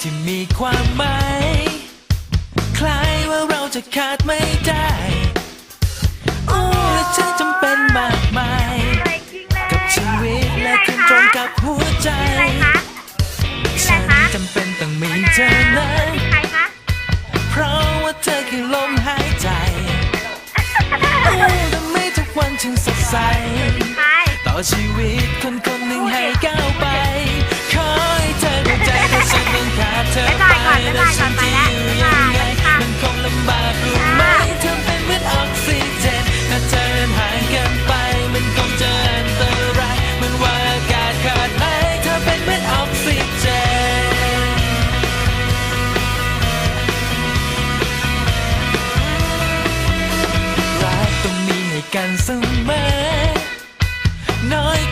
ความหมายคล้ายว่าเราจะขาดไม่ได้โอ้และฉันจำเป็นมากมายอะไรคิงเลยกับชีวิตและคุณตรงกับหัวใจอะไรคะชื่ออะไรฉันคะจำเป็นต้องมีเธอนั้นใครคะเพราะว่าเธอคือลมหายใจโอ้ทำให้ทุกวันฉันสดใสใครต่อชีวิตคนคนหนึ่งให้ก้าวไป กันเสมอน้อย